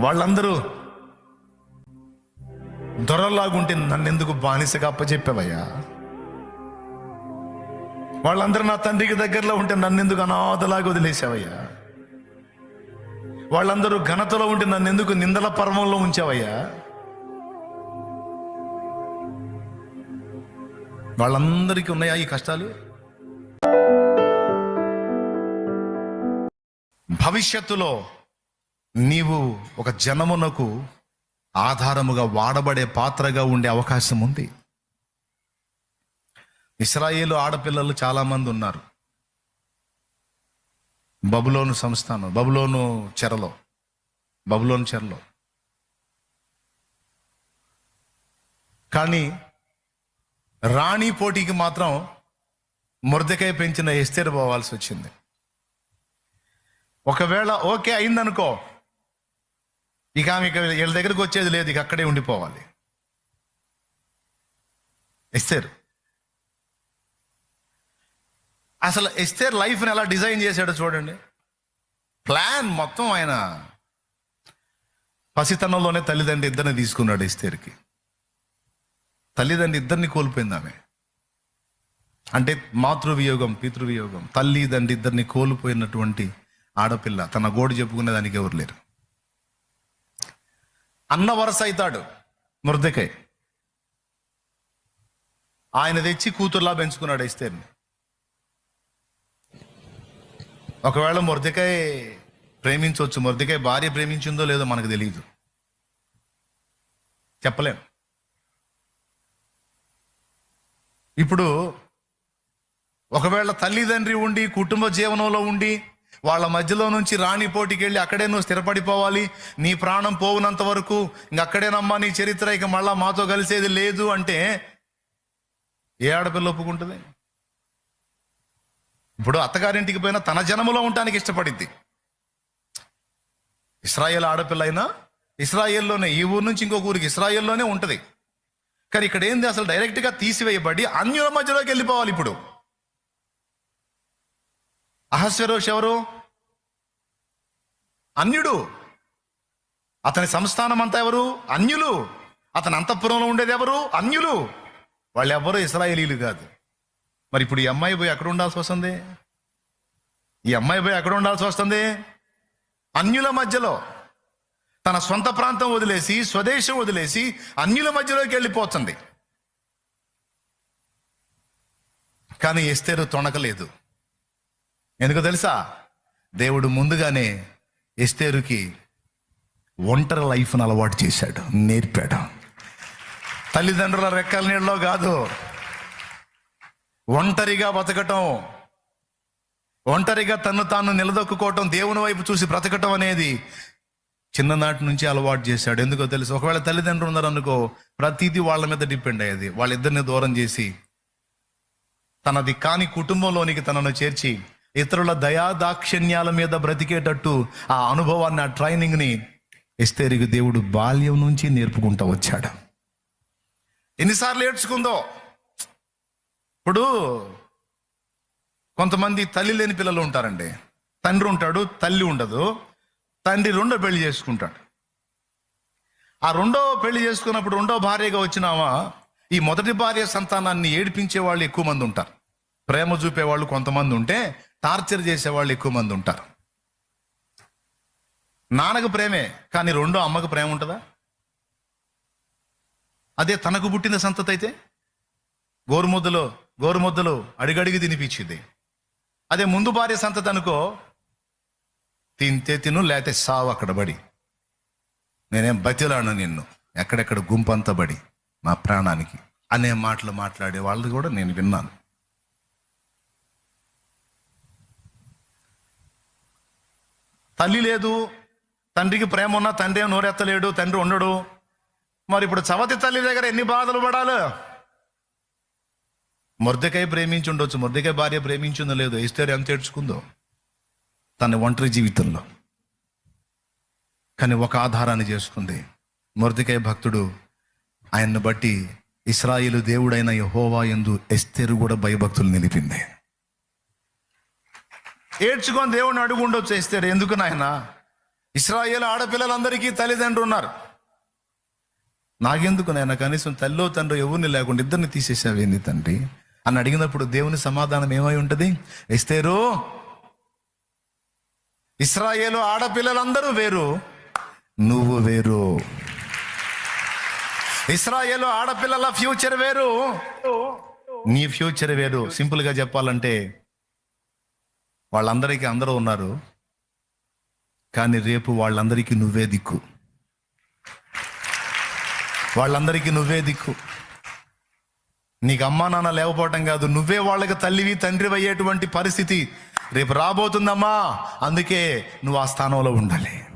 వాళ్ళందరూ దొరలాగుంటే నన్నెందుకు బానిసగా అప్పచెప్పావయ్యా వాళ్ళందరూ నా తండ్రికి దగ్గరలో ఉంటే నన్నెందుకు అనాథలాగా వదిలేసావయ్యా వాళ్ళందరూ ఘనతలో ఉంటే నన్నెందుకు నిందల పర్వంలో ఉంచావయ్యా? వాళ్ళందరికీ ఉన్నాయా ఈ కష్టాలు? భవిష్యత్తులో నీవు ఒక జనమునకు ఆధారముగా వాడబడే పాత్రగా ఉండే అవకాశం ఉంది. ఇస్రాయేలు ఆడపిల్లలు చాలా మంది ఉన్నారు. బబులోను సంస్థానం బబులోను చెరలో బబులోను చెరలో. కానీ రాణి పోటీకి మాత్రం మురదకాయ పెంచిన ఎస్తేరు పోవాల్సి వచ్చింది. ఒకవేళ ఓకే అయిందనుకో ఇక ఆమె ఇక వీళ్ళ దగ్గరికి వచ్చేది లేదు ఇక అక్కడే ఉండిపోవాలి. ఎస్తేరు. అసలు ఎస్తేర్ లైఫ్ని ఎలా డిజైన్ చేశాడో చూడండి. ప్లాన్ మొత్తం ఆయన పసితనంలోనే తల్లిదండ్రి ఇద్దరిని తీసుకున్నాడు ఎస్తేర్కి. తల్లిదండ్రి ఇద్దరిని కోల్పోయింది ఆమె. అంటే మాతృవియోగం పితృవియోగం తల్లి తండ్రి ఇద్దరిని కోల్పోయినటువంటి ఆడపిల్ల తన గోడు చెప్పుకునే దానికి ఎవరు లేరు. అన్న వరస అవుతాడు మృదకై ఆయన తెచ్చి కూతుర్లా పెంచుకున్నాడు ఇస్తేర్ని ఒకవేళ మురదికాయ ప్రేమించవచ్చు మురదికాయ భార్య ప్రేమించిందో లేదో మనకు తెలియదు చెప్పలేం. ఇప్పుడు ఒకవేళ తల్లిదండ్రి ఉండి కుటుంబ జీవనంలో ఉండి వాళ్ళ మధ్యలో నుంచి రాణి పోటీకి వెళ్ళి అక్కడే నువ్వు స్థిరపడిపోవాలి. నీ ప్రాణం పోవునంత వరకు ఇంక అక్కడేనమ్మా నీ చరిత్ర ఇక మళ్ళా మాతో కలిసేది లేదు అంటే ఏ ఆడపిల్ల ఒప్పుకుంటుంది? ఇప్పుడు అత్తగారింటికి పోయినా తన జనములో ఉండటానికి ఇష్టపడింది. ఇస్రాయేల్ ఆడపిల్ల అయినా ఇస్రాయేల్లోనే ఈ ఊరు నుంచి ఇంకొక ఊరికి ఇస్రాయేల్లోనే ఉంటుంది. కానీ ఇక్కడ ఏంది అసలు డైరెక్ట్గా తీసివేయబడి అన్యుల మధ్యలోకి వెళ్ళిపోవాలి ఇప్పుడు. అహస్వరోష్ ఎవరు? అన్యుడు. అతని సంస్థానం అంతా ఎవరు? అన్యులు. అతని అంతఃపురంలో ఉండేది ఎవరు? అన్యులు. వాళ్ళు ఎవరు ఇస్రాయేలీలు కాదు. మరి ఇప్పుడు ఈ అమ్మాయి పోయి ఎక్కడ ఉండాల్సి వస్తుంది? ఈ అమ్మాయి పోయి ఎక్కడ ఉండాల్సి వస్తుంది? అన్యుల మధ్యలో. తన సొంత ప్రాంతం వదిలేసి స్వదేశం వదిలేసి అన్యుల మధ్యలోకి వెళ్ళిపోతుంది. కానీ ఎస్తేరు తొణకలేదు. ఎందుకు తెలుసా? దేవుడు ముందుగానే ఎస్తేరుకి ఒంటరి లైఫ్ను అలవాటు చేశాడు నేర్పాడు. తల్లిదండ్రుల రెక్కల నీళ్ళలో కాదు ఒంటరిగా బతకటం ఒంటరిగా తను తాను నిలదొక్కుకోవటం దేవుని వైపు చూసి బ్రతకటం అనేది చిన్ననాటి నుంచి అలవాటు చేశాడు. ఎందుకో తెలుసు ఒకవేళ తల్లిదండ్రులు ఉన్నారనుకో ప్రతిదీ వాళ్ళ మీద డిపెండ్ అయ్యేది. వాళ్ళిద్దరిని దూరం చేసి తనది కాని కుటుంబంలోనికి తనను చేర్చి ఇతరుల దయా దాక్షిణ్యాల మీద బ్రతికేటట్టు ఆ అనుభవాన్ని ఆ ట్రైనింగ్ని ఎస్తేరికి దేవుడు బాల్యం నుంచి నేర్పుకుంటూ వచ్చాడు. ఎన్నిసార్లు ఏడ్చుకుందో? ఇప్పుడు కొంతమంది తల్లి లేని పిల్లలు ఉంటారండి. తండ్రి ఉంటాడు తల్లి ఉండదు. తండ్రి రెండో పెళ్ళి చేసుకుంటాడు. ఆ రెండో పెళ్ళి చేసుకున్నప్పుడు రెండో భార్యగా వచ్చినామా? ఈ మొదటి భార్య సంతానాన్ని ఏడిపించే వాళ్ళు ఎక్కువ మంది ఉంటారు. ప్రేమ చూపే వాళ్ళు కొంతమంది ఉంటే టార్చర్ చేసే వాళ్ళు ఎక్కువ మంది ఉంటారు. నాన్నకు ప్రేమే కానీ రెండో అమ్మకు ప్రేమ ఉంటుందా? అదే తనకు పుట్టిన సంతతి అయితే గోరుముద్దలు గోరుముద్దలు అడిగడిగి తినిపించింది. అదే ముందు భార్య సంతతి అనుకో తింటే తిను లేతే సావు అక్కడ బడి నేనేం బతిలాను నిన్ను ఎక్కడెక్కడ గుంపంత బడి నా ప్రాణానికి. అనే మాటలు మాట్లాడే వాళ్ళు కూడా నేను విన్నాను. తల్లి లేదు తండ్రికి ప్రేమ ఉన్నా తండ్రి ఏం నోరెత్తలేడు తండ్రి ఉండడు. మరి ఇప్పుడు చవతి తల్లి దగ్గర ఎన్ని బాధలు పడాలి? మురదకాయ ప్రేమించి ఉండొచ్చు మురదకాయ భార్య ప్రేమించిందో లేదో ఇస్తే ఎంత ఏడ్చుకుందో. తన ఒంటరి జీవితంలో. కానీ ఒక ఆధారాన్ని చేసుకుంది. మురదకాయ భక్తుడు ఆయన్ని బట్టి ఇస్రాయిలు దేవుడైన యహోవా ఎందు ఎస్తేరు కూడా భయభక్తులు నిలిపింది. ఏడ్చుకొని దేవుడిని అడుగుండో ఉండొచ్చు ఎందుకు నాయన? ఇస్రాయేల్ ఆడపిల్లలందరికీ తల్లిదండ్రులు ఉన్నారు. నాకెందుకు నాయన? కనీసం తల్లో తండ్రి ఎవరిని లేకుండా ఇద్దరిని తీసేసావేంది తండ్రి? అని అడిగినప్పుడు దేవుని సమాధానం ఏమై ఉంటుంది? ఎస్తేరు ఇస్రాయేలు ఆడపిల్లలందరూ వేరు నువ్వు వేరు. ఇస్రాయేలు ఆడపిల్లల ఫ్యూచర్ వేరు నీ ఫ్యూచర్ వేరు. సింపుల్గా చెప్పాలంటే వాళ్ళందరికీ అందరూ ఉన్నారు. కానీ రేపు వాళ్ళందరికీ నువ్వే దిక్కు. వాళ్ళందరికీ నువ్వే దిక్కు. నీకు అమ్మా నాన్న లేకపోవటం కాదు నువ్వే వాళ్ళకి తల్లివి తండ్రి అయ్యేటువంటి పరిస్థితి రేపు రాబోతుందమ్మా. అందుకే నువ్వు ఆ స్థానంలో ఉండాలి.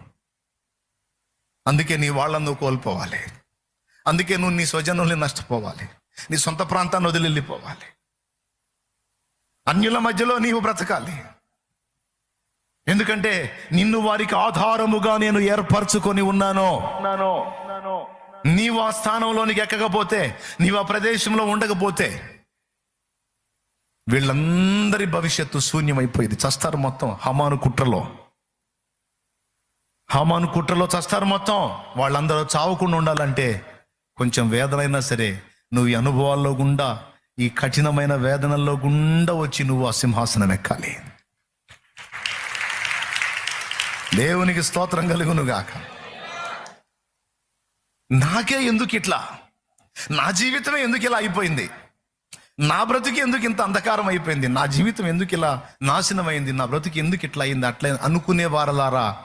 అందుకే నీ వాళ్ళందరూ కోల్పోవాలి. అందుకే నువ్వు నీ స్వజనుల్ని నష్టపోవాలి. నీ సొంత ప్రాంతాన్ని వదిలి వెళ్ళిపోవాలి అన్యుల మధ్యలో నీవు బ్రతకాలి. ఎందుకంటే నిన్ను వారికి ఆధారముగా నేను ఏర్పరచుకొని ఉన్నాను. నీవు ఆ స్థానంలోనికి ఎక్కకపోతే నీవు ఆ ప్రదేశంలో ఉండకపోతే వీళ్ళందరి భవిష్యత్తు శూన్యమైపోయింది. చస్తారు మొత్తం హమాను కుట్రలో. హమాను కుట్రలో చస్తారు మొత్తం. వాళ్ళందరూ చావకుండా ఉండాలంటే కొంచెం వేదనైనా సరే నువ్వు ఈ అనుభవాల్లో గుండా ఈ కఠినమైన వేదనల్లో గుండా వచ్చి నువ్వు ఆ సింహాసనం ఎక్కాలి. దేవునికి స్తోత్రం కలుగును గాక నాకే ఎందుకు ఇట్లా? నా జీవితమే ఎందుకు ఇలా అయిపోయింది? నా బ్రతికి ఎందుకు ఇంత అంధకారం అయిపోయింది? నా జీవితం ఎందుకు ఇలా నాశనం అయింది నా బ్రతికి ఎందుకు ఇట్లా అయింది? అట్లా అనుకునే వారలారా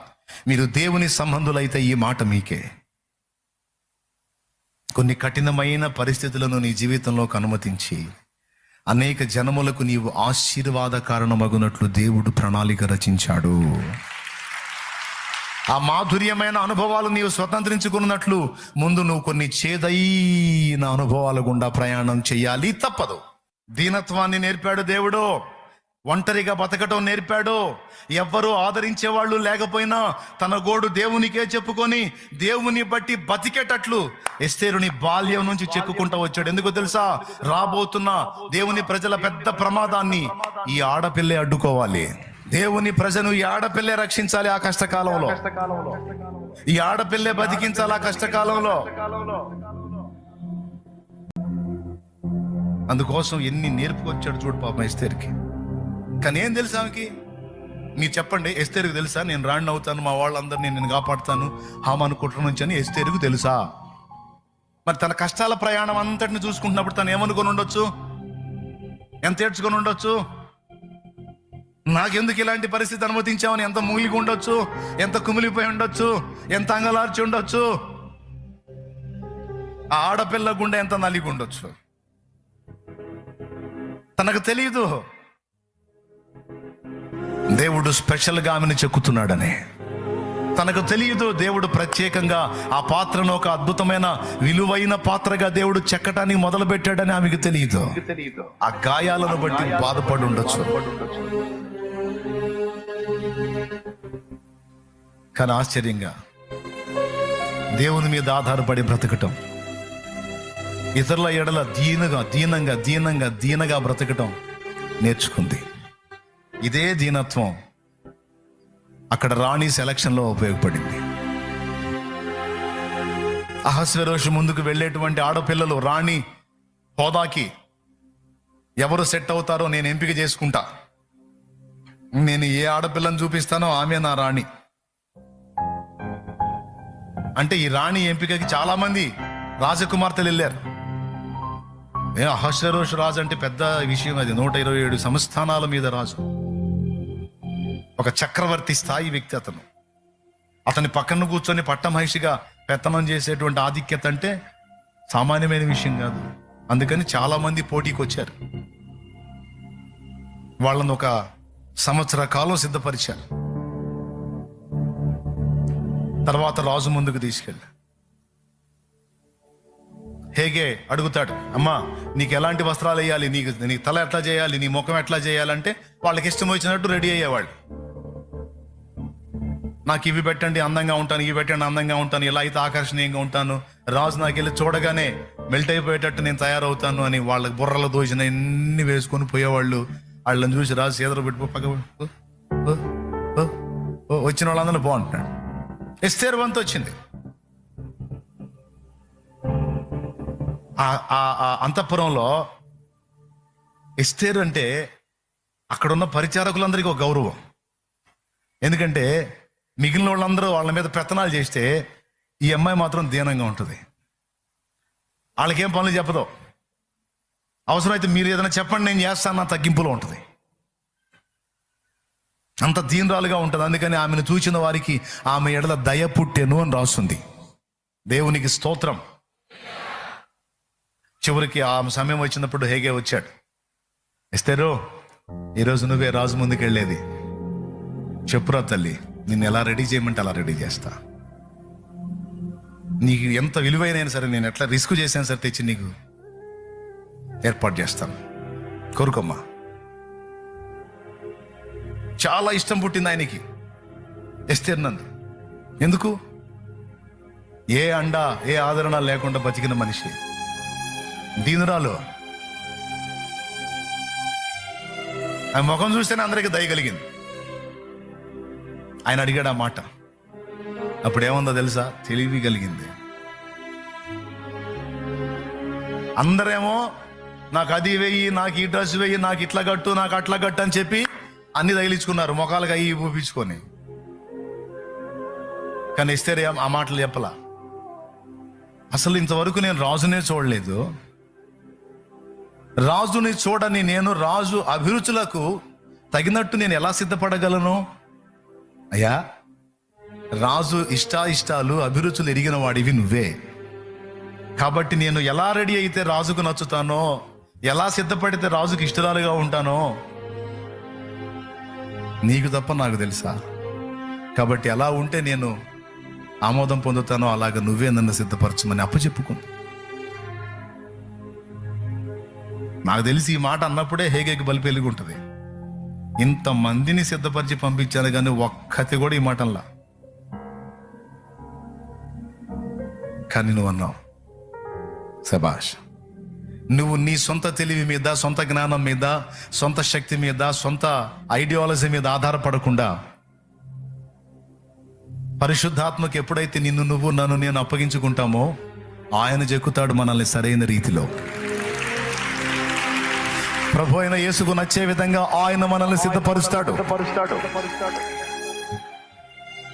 మీరు దేవుని సంబంధులైతే ఈ మాట మీకే. కొన్ని కఠినమైన పరిస్థితులను నీ జీవితంలోకి అనుమతించి అనేక జనములకు నీవు ఆశీర్వాద కారణమగునట్లు దేవుడు ప్రణాళిక రచించాడు. ఆ మాధుర్యమైన అనుభవాలు నీవు స్వతంత్రించుకున్నట్లు ముందు నువ్వు కొన్ని చేదైన అనుభవాల గుండా ప్రయాణం చేయాలి తప్పదు. దీనత్వాన్ని నేర్పాడు దేవుడు. ఒంటరిగా బతకటం నేర్పాడు. ఎవ్వరూ ఆదరించే వాళ్ళు లేకపోయినా తన గోడు దేవునికే చెప్పుకొని దేవుని బట్టి బతికేటట్లు ఎస్తేరుని బాల్యం నుంచి చెక్కుకుంటూ వచ్చాడు. ఎందుకు తెలుసా? రాబోతున్న దేవుని ప్రజల పెద్ద ప్రమాదాన్ని ఈ ఆడపిల్లే అడ్డుకోవాలి. దేవుని ప్రజను ఈ ఆడపిల్లే రక్షించాలి ఆ కష్టకాలంలో. ఈ ఆడపిల్లే బతికించాలి ఆ కష్టకాలంలో. అందుకోసం ఎన్ని నేర్పుకొచ్చాడు చూడు పాపం ఎస్తేరికి. కానీ ఏం తెలుసా ఆమెకి? మీరు చెప్పండి ఎస్తేరుకు తెలుసా? నేను రాణి అవుతాను మా వాళ్ళందరినీ నేను కాపాడుతాను హామాను కుట్ర నుంచి అని ఎస్తేరుకు తెలుసా? మరి తన కష్టాల ప్రయాణం అంతటిని చూసుకుంటున్నప్పుడు తను ఏమనుకొని ఉండొచ్చు? ఎంత ఏడ్చుకొని ఉండొచ్చు? నాకెందుకు ఇలాంటి పరిస్థితి అనుమతించామని ఎంత మూలిగి ఉండొచ్చు ఎంత కుమిలిపోయి ఉండొచ్చు ఎంత అంగలార్చి ఉండొచ్చు? ఆ ఆడపిల్ల గుండె ఎంత నలిగి ఉండొచ్చు? తనకు తెలియదు దేవుడు స్పెషల్గా ఆమెను చెక్కుతున్నాడని. తనకు తెలియదు దేవుడు ప్రత్యేకంగా ఆ పాత్రను ఒక అద్భుతమైన విలువైన పాత్రగా దేవుడు చెక్కటానికి మొదలు పెట్టాడని ఆమెకు తెలియదు ఆ గాయాలను బట్టి బాధపడి ఉండొచ్చు. కానీ ఆశ్చర్యంగా దేవుని మీద ఆధారపడి బ్రతకటం ఇతరుల ఎడల దీనగా దీనంగా దీనంగా దీనగా బ్రతకటం నేర్చుకుంది. ఇదే దీనత్వం అక్కడ రాణి సెలక్షన్లో ఉపయోగపడింది. అహస్వరోషు ముందుకు వెళ్ళేటువంటి ఆడపిల్లలు రాణి హోదాకి ఎవరు సెట్ అవుతారో నేను ఎంపిక చేసుకుంటా. నేను ఏ ఆడపిల్లని చూపిస్తానో ఆమె నా రాణి. అంటే ఈ రాణి ఎంపికకి చాలా మంది రాజకుమార్తెలు వెళ్ళారు. ఏ అహస్వరోష్ రాజు అంటే పెద్ద విషయం అది. నూట ఇరవై ఏడు సంస్థానాల మీద రాజు. ఒక చక్రవర్తి స్థాయి వ్యక్తి అతను. అతని పక్కన కూర్చొని పట్టమహిషిగా పెత్తనం చేసేటువంటి ఆధిక్యత అంటే సామాన్యమైన విషయం కాదు. అందుకని చాలా మంది పోటీకి వచ్చారు వాళ్ళని ఒక సంవత్సర కాలం సిద్ధపరిచారు. తర్వాత రాజు ముందుకు తీసుకెళ్ళి. హేగే అడుగుతాడు అమ్మా నీకు ఎలాంటి వస్త్రాలు వేయాలి? నీకు నీ తల ఎట్లా చేయాలి? నీ ముఖం ఎట్లా చేయాలంటే వాళ్ళకి ఇష్టం వచ్చినట్టు రెడీ అయ్యేవాళ్ళు. నాకు ఇవి పెట్టండి అందంగా ఉంటాను ఇవి పెట్టండి అందంగా ఉంటాను ఇలా అయితే ఆకర్షణీయంగా ఉంటాను. రాజు నాకు వెళ్ళి చూడగానే మెల్ట్ అయిపోయేటట్టు నేను తయారవుతాను అని వాళ్ళకి బుర్రలు దోచిన ఎన్ని వేసుకొని పోయేవాళ్ళు. వాళ్ళని చూసి రాజు సీదర పెట్టుకో పక్క వచ్చిన వాళ్ళందరూ బాగుంటున్నాడు ఎస్తేరు వంతు వచ్చింది. ఆ- అంతఃపురంలో ఎస్తేరు అంటే అక్కడున్న పరిచారకులందరికీ ఒక గౌరవం. ఎందుకంటే మిగిలిన వాళ్ళందరూ వాళ్ళ మీద పెత్తనాలు చేస్తే ఈ అమ్మాయి మాత్రం దీనంగా ఉంటుంది. వాళ్ళకేం పనులు చెప్పదు. అవసరమైతే మీరు ఏదైనా చెప్పండి నేను చేస్తాను నా తగ్గింపులో ఉంటుంది. అంత దీనరాలుగా ఉంటుంది. అందుకని ఆమెను చూసిన వారికి ఆమె ఎడల దయ పుట్టెను అని రాస్తుంది. దేవునికి స్తోత్రం. చివరికి ఆ సమయం వచ్చినప్పుడు హేగే వచ్చాడు. ఇస్తేరో ఈరోజు నువ్వే రాజు ముందుకు వెళ్ళేది చెప్పురా తల్లి నిన్ను ఎలా రెడీ చేయమంటే అలా రెడీ చేస్తా. నీకు ఎంత విలువైన సరే నేను ఎట్లా రిస్క్ చేశాను సరే తెచ్చి నీకు ఏర్పాటు చేస్తాను. కోరుకోమ్మా. చాలా ఇష్టం పుట్టింది ఆయనకి. ఎస్తేర్నందు ఎందుకు? ఏ అండ ఏ ఆదరణ లేకుండా బతికిన మనిషి. దీనురాలు. ఆ ముఖం చూస్తేనే అందరికీ దయ కలిగింది. ఆయన అడిగాడు ఆ మాట. అప్పుడు ఏముందో తెలుసా? తెలివి కలిగింది. అందరేమో నాకు అది వెయ్యి నాకు ఈ డ్రెస్ వెయ్యి నాకు ఇట్లా కట్టు నాకు అట్లా కట్టు అని చెప్పి అన్ని తగిలించుకున్నారు మొఖాలుగా అయ్యి ఊపించుకొని. కానీ ఇస్తే ఆ మాటలు చెప్పలా? అసలు ఇంతవరకు నేను రాజునే చూడలేదు. రాజుని చూడని నేను రాజు అభిరుచులకు తగినట్టు నేను ఎలా సిద్ధపడగలను? అయ్యా రాజు ఇష్టాయిష్టాలు అభిరుచులు ఎరిగిన వాడివి నువ్వే. కాబట్టి నేను ఎలా రెడీ అయితే రాజుకు నచ్చుతానో ఎలా సిద్ధపడితే రాజుకు ఇష్టరాలుగా ఉంటానో నీకు తప్ప నాకు తెలుసా? కాబట్టి ఎలా ఉంటే నేను ఆమోదం పొందుతానో అలాగ నువ్వే నన్ను సిద్ధపరచమని అప్పచెప్పుకుంది నాకు తెలిసి ఈ మాట అన్నప్పుడే హేగేకి బలిపి ఉంటుంది ఇంతమందిని సిద్ధపరిచి పంపించాను కానీ ఒక్కతి కూడా ఈ మాటల్లా. కానీ నువ్వు అన్నావు శభాష్ నువ్వు నీ సొంత తెలివి మీద సొంత జ్ఞానం మీద సొంత శక్తి మీద సొంత ఐడియాలజీ మీద ఆధారపడకుండా పరిశుద్ధాత్మకు ఎప్పుడైతే నిన్ను నువ్వు నన్ను నేను అప్పగించుకుంటామో ఆయన చెక్కుతాడు మనల్ని సరైన రీతిలో. ప్రభు అయిన యేసుకు నచ్చే విధంగా ఆయన మనల్ని సిద్ధపరుస్తాడు.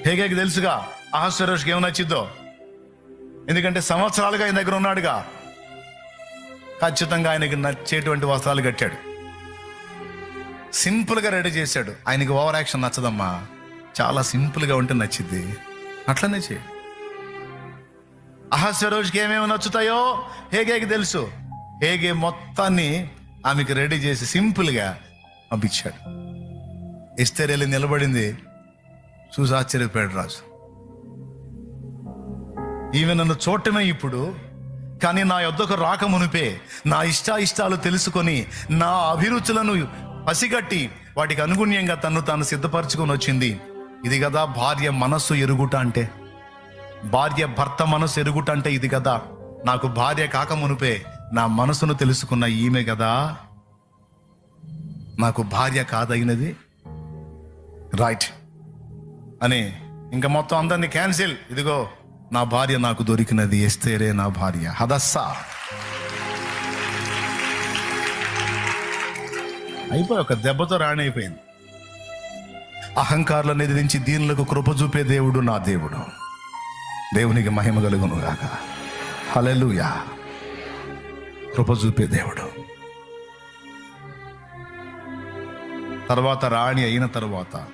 హేగేకి తెలుసుగా అహస్వరోష్కి ఏమి నచ్చిద్దో? ఎందుకంటే సంవత్సరాలుగా ఆయన దగ్గర ఉన్నాడుగా. ఖచ్చితంగా ఆయనకి నచ్చేటువంటి వస్త్రాలు కట్టాడు. సింపుల్గా రెడీ చేశాడు. ఆయనకి ఓవర్ యాక్షన్ నచ్చదమ్మా. చాలా సింపుల్గా ఉంటే నచ్చిద్ది. అట్లనే చేయి. అహస్వరోజ్కి ఏమేమి నచ్చుతాయో హేగేకి తెలుసు. హేగే మొత్తాన్ని ఆమెకి రెడీ చేసి సింపుల్గా పంపించాడు. ఇస్తేరేలి నిలబడింది. చూసి ఆశ్చర్యపోయాడు రాజు. ఈమె నన్ను చూడటమే ఇప్పుడు కానీ నా యొద్దకు రాక మునిపే నా ఇష్టాయిష్టాలు తెలుసుకొని నా అభిరుచులను పసిగట్టి వాటికి అనుగుణ్యంగా తను తాను సిద్ధపరచుకొని వచ్చింది. ఇది కదా భార్య మనస్సు ఎరుగుట అంటే. భార్య భర్త మనసు ఎరుగుట అంటే ఇది కదా. నాకు భార్య కాక మునిపే నా మనసును తెలుసుకున్న ఈమె కదా. నాకు భార్య కాదగినది రైట్ అని ఇంకా మొత్తం అందరినీ క్యాన్సిల్ ఇదిగో నా భార్య నాకు దొరికినది ఎస్తేరే నా భార్య. హదస్సా. అయిపోయి ఒక దెబ్బతో రాణి అయిపోయింది అహంకారులను ఎదిరించి దీనులకు కృప చూపే దేవుడు నా దేవుడు. దేవునికి మహిమ కలుగును గాక. హలెలుయా కృప చూపే దేవుడు. తర్వాత రాణి అయిన తర్వాత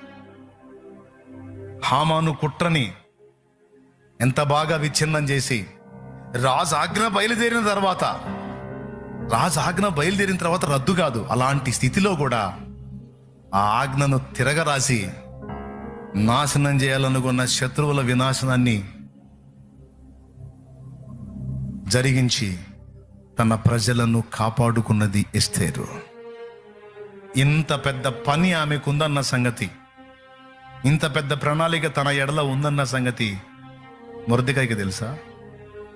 హామాను కుట్రని ఎంత బాగా విచ్ఛిన్నం చేసి. రాజు ఆజ్ఞ బయలుదేరిన తర్వాత రాజు ఆజ్ఞ బయలుదేరిన తర్వాత రద్దు కాదు అలాంటి స్థితిలో కూడా ఆ ఆజ్ఞను తిరగరాసి నాశనం చేయాలనుకున్న శత్రువుల వినాశనాన్ని జరిగించి తన ప్రజలను కాపాడుకున్నది ఎస్తేరు. ఇంత పెద్ద పని ఆమెకుందన్న సంగతి. ఇంత పెద్ద ప్రణాళిక తన ఎడల ఉందన్న సంగతి మురదికాయకి తెలుసా?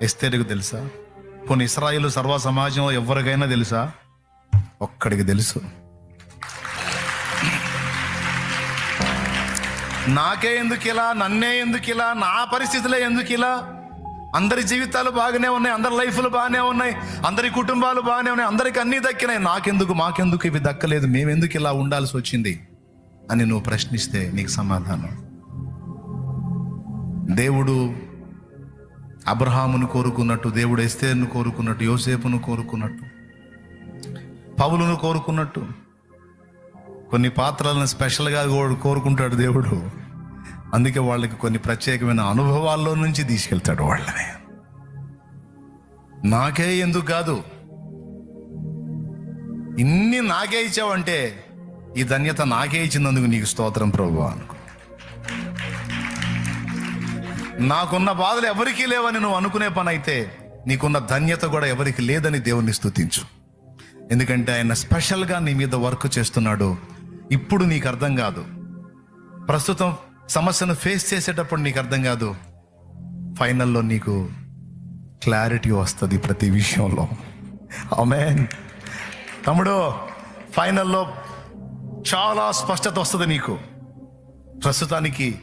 ఎస్తేరుకు తెలుసా? కొన్ని ఇస్రాయిల్ సర్వ సమాజం ఎవరికైనా తెలుసా? ఒక్కడికి తెలుసు. నాకే ఎందుకు ఇలా? నన్నే ఎందుకు ఇలా? నా పరిస్థితులే ఎందుకు ఇలా? అందరి జీవితాలు బాగానే ఉన్నాయి అందరి లైఫ్లు బాగానే ఉన్నాయి అందరి కుటుంబాలు బాగానే ఉన్నాయి అందరికి అన్నీ దక్కినాయి. నాకెందుకు మాకెందుకు ఇవి దక్కలేదు? మేమెందుకు ఇలా ఉండాల్సి వచ్చింది? అని నువ్వు ప్రశ్నిస్తే నీకు సమాధానం. దేవుడు అబ్రహామును కోరుకున్నట్టు దేవుడు ఎస్తేర్ను కోరుకున్నట్టు యోసేపును కోరుకున్నట్టు పౌలును కోరుకున్నట్టు కొన్ని పాత్రలను స్పెషల్గా కోరుకుంటాడు దేవుడు. అందుకే వాళ్ళకి కొన్ని ప్రత్యేకమైన అనుభవాల్లో నుంచి తీసుకెళ్తాడు వాళ్ళని. నాకే ఎందుకు కాదు? ఇన్ని నాకే ఇచ్చావంటే ఈ ధన్యత నాకే ఇచ్చినందుకు నీకు స్తోత్రం ప్రభు అనుకో. నాకున్న బాధలు ఎవరికీ లేవని నువ్వు అనుకునే పని అయితే నీకున్న ధన్యత కూడా ఎవరికి లేదని దేవుణ్ణి స్థుతించు ఎందుకంటే ఆయన స్పెషల్గా నీ మీద వర్క్ చేస్తున్నాడు. ఇప్పుడు నీకు అర్థం కాదు. ప్రస్తుతం సమస్యను ఫేస్ చేసేటప్పుడు నీకు అర్థం కాదు. ఫైనల్లో నీకు క్లారిటీ వస్తుంది ప్రతి విషయంలో. ఆమెన్. తమ్ముడు ఫైనల్లో చాలా స్పష్టత వస్తుంది నీకు. ప్రస్తుతానికి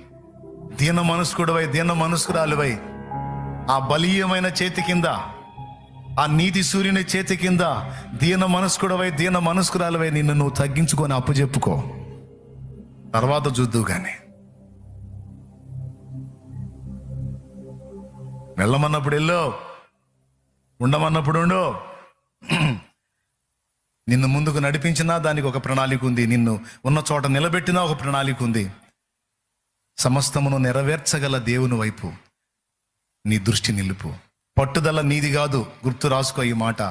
దీన మనస్కుడవై దీన మనస్కురాలువై ఆ బలీయమైన చేతి కింద ఆ నీతి సూర్యుని చేతి కింద దీన మనస్కుడవై దీన మనస్కురాలువై నిన్ను నువ్వు తగ్గించుకొని అప్పు చెప్పుకో తర్వాత చూద్దు కానీ వెళ్ళమన్నప్పుడు వెళ్ళు. ఉండమన్నప్పుడు ఉండు. నిన్ను ముందుకు నడిపించినా దానికి ఒక ప్రణాళిక ఉంది. నిన్ను ఉన్న చోట నిలబెట్టినా ఒక ప్రణాళిక ఉంది. సమస్తమును నెరవేర్చగల దేవుని వైపు నీ దృష్టి నిలుపు. పట్టుదల నీది కాదు గుర్తు రాసుకో ఈ మాట.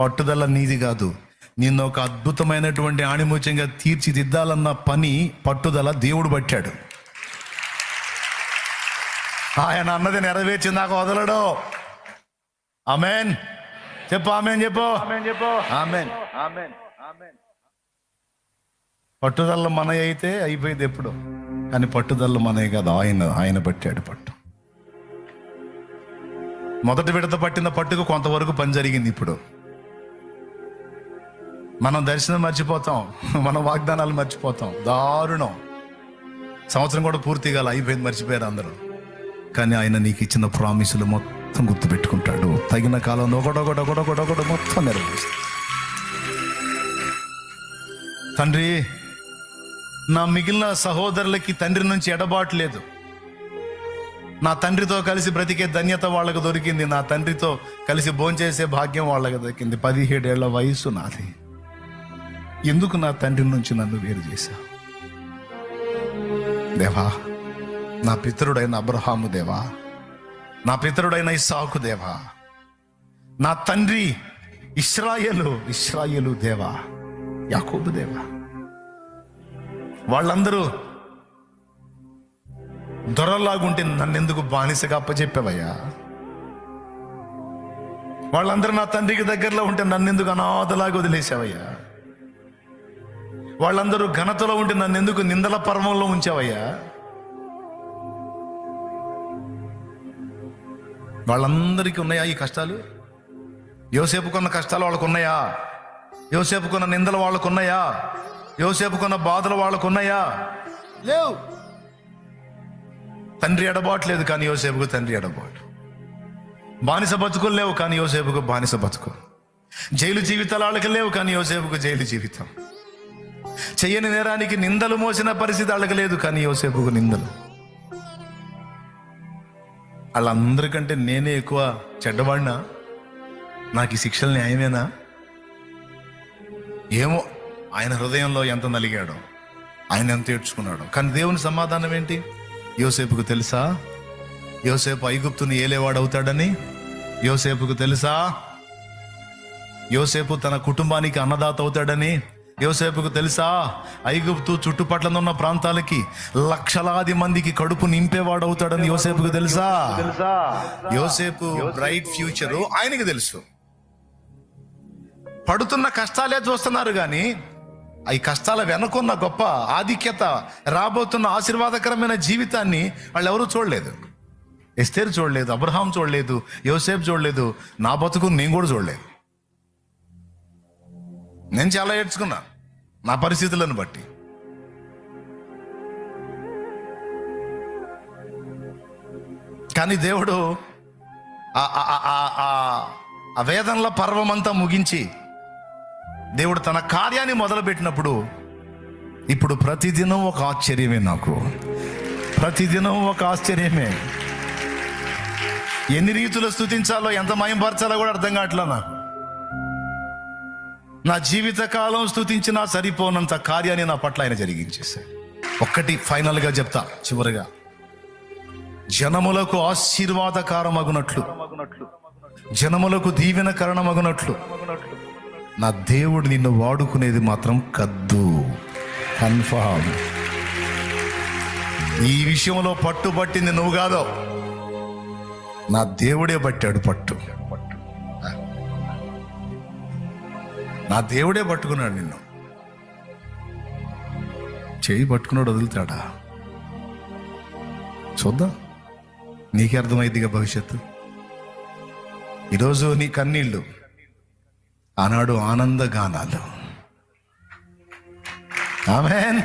పట్టుదల నీది కాదు. నిన్ను ఒక అద్భుతమైనటువంటి ఆణిముత్యంగా తీర్చిదిద్దాలన్న పని పట్టుదల దేవుడు పట్టాడు. ఆయన అన్నది నెరవేర్చి నాకు వదలడు. ఆమెన్. చెప్పు ఆమెన్ చెప్పు. ఆమెన్ పట్టుదల మన అయితే అయిపోయింది ఎప్పుడు? కానీ పట్టుదల మనే కాదు. ఆయన ఆయన పట్టాడు పట్టు. మొదటి విడత పట్టిన పట్టుకు కొంతవరకు పని జరిగింది ఇప్పుడు. మనం దర్శనం మర్చిపోతాం. మన వాగ్దానాలు మర్చిపోతాం. దారుణం. సంవత్సరం కూడా పూర్తిగా అయిపోయింది మర్చిపోయారు అందరూ. కానీ ఆయన నీకు ఇచ్చిన ప్రామిసులు మొత్తం గుర్తుపెట్టుకుంటాడు. తగిన కాలంలో ఒకటొకటి ఒకటొకటి ఒకటి మొత్తం నెరవేరుస్తాడు తండ్రి నా మిగిలిన సహోదరులకి తండ్రి నుంచి ఎడబాటు లేదు. నా తండ్రితో కలిసి బ్రతికే ధన్యత వాళ్ళకు దొరికింది. నా తండ్రితో కలిసి భోంచేసే భాగ్యం వాళ్ళకి దొరికింది. పదిహేడేళ్ళ వయసు నాది. ఎందుకు నా తండ్రి నుంచి నన్ను వేరు చేశా దేవా నా పితరుడైన అబ్రహాము దేవా నా పితరుడైన ఇస్సాకు దేవా నా తండ్రి ఇస్రాయలు ఇస్రాయలు దేవా యాకోబు దేవా. వాళ్ళందరూ దొరలాగుంటే నన్నెందుకు బానిసగా అప్పచెప్పావయ్యా వాళ్ళందరూ నా తండ్రికి దగ్గరలో ఉంటే నన్నెందుకు అనాథలాగా వదిలేసావయ్యా? వాళ్ళందరూ ఘనతలో ఉంటే నన్నెందుకు నిందల పర్వంలో ఉంచావయ్యా? వాళ్ళందరికీ ఉన్నాయా ఈ కష్టాలు? యోసేపుకున్న కష్టాలు వాళ్ళకు ఉన్నాయా యోసేపుకున్న నిందలు వాళ్ళకు ఉన్నాయా యోసేపుకున్న బాధలు వాళ్ళకు ఉన్నాయా లేవు. తండ్రి ఎడబాట్లేదు కానీ యోసేపుకు తండ్రి ఎడబాటు. బానిస బతుకులు లేవు కానీ యోసేపుకు బానిస బతుకు. జైలు జీవితాలు వాళ్ళకి లేవు కానీ యోసేపుకు జైలు జీవితం. చెయ్యని నేరానికి నిందలు మోసిన పరిస్థితి వాళ్ళకి లేదు కానీ యోసేపుకు నిందలు. వాళ్ళందరికంటే నేనే ఎక్కువ చెడ్డవాడినా? నాకు ఈ శిక్షలు న్యాయమేనా? ఏమో ఆయన హృదయంలో ఎంత నలిగాడో ఆయన ఎంత ఏడ్చుకున్నాడో. కానీ దేవుని సమాధానం ఏంటి? యోసేపుకు తెలుసా? యోసేపు ఐగుప్తుని ఏలేవాడు అవుతాడని? యోసేపుకు తెలుసా? యోసేపు తన కుటుంబానికి అన్నదాత అవుతాడని? యోసేపుకు తెలుసా? ఐగుప్తు చుట్టుపట్ల ఉన్న ప్రాంతాలకి లక్షలాది మందికి కడుపు నింపేవాడు అవుతాడని యోసేపుకు తెలుసా? యోసేపు బ్రైట్ ఫ్యూచర్ ఆయనకి తెలుసు. పడుతున్న కష్టాలే చూస్తున్నారు కానీ ఈ కష్టాల వెనుకున్న గొప్ప ఆధిక్యత రాబోతున్న ఆశీర్వాదకరమైన జీవితాన్ని వాళ్ళు ఎవరూ చూడలేదు. ఎస్తేరు చూడలేదు అబ్రహాం చూడలేదు యోసేపు చూడలేదు నా బతుకు నేను కూడా చూడలేదు. నేను చాలా ఏడ్చుకున్నా నా పరిస్థితులను బట్టి. కానీ దేవుడు ఆ- వేదంలో ఆ వేదనల పర్వమంతా ముగించి దేవుడు తన కార్యాన్ని మొదలుపెట్టినప్పుడు ఇప్పుడు ప్రతిదినం ఒక ఆశ్చర్యమే నాకు. ప్రతిదినం ఒక ఆశ్చర్యమే. ఎన్ని రీతులు స్థుతించాలో ఎంత మయంపరచాలో కూడా అర్థం కావట్లా నాకు. నా జీవిత కాలం స్థుతించినా సరిపోనంత కార్యాన్ని నా పట్ల ఆయన జరిగించేశాడు. ఒక్కటి ఫైనల్గా చెప్తా చివరిగా. జనములకు ఆశీర్వాదకారమగునట్లు. జనములకు అగునట్లు నా దేవుడు నిన్ను వాడుకునేది మాత్రం కద్దు. కన్ఫామ్ ఈ విషయంలో పట్టుబట్టింది నువ్వు కాదు. నా దేవుడే పట్టాడు పట్టు. నా దేవుడే పట్టుకున్నాడు నిన్ను. చేయి పట్టుకున్నాడు వదులుతాడా? చూద్దాం. నీకే అర్థమైందిగా భవిష్యత్తు? ఈరోజు నీ కన్నీళ్ళు ఆనాడు ఆనందగానాలు. ఆమెన్.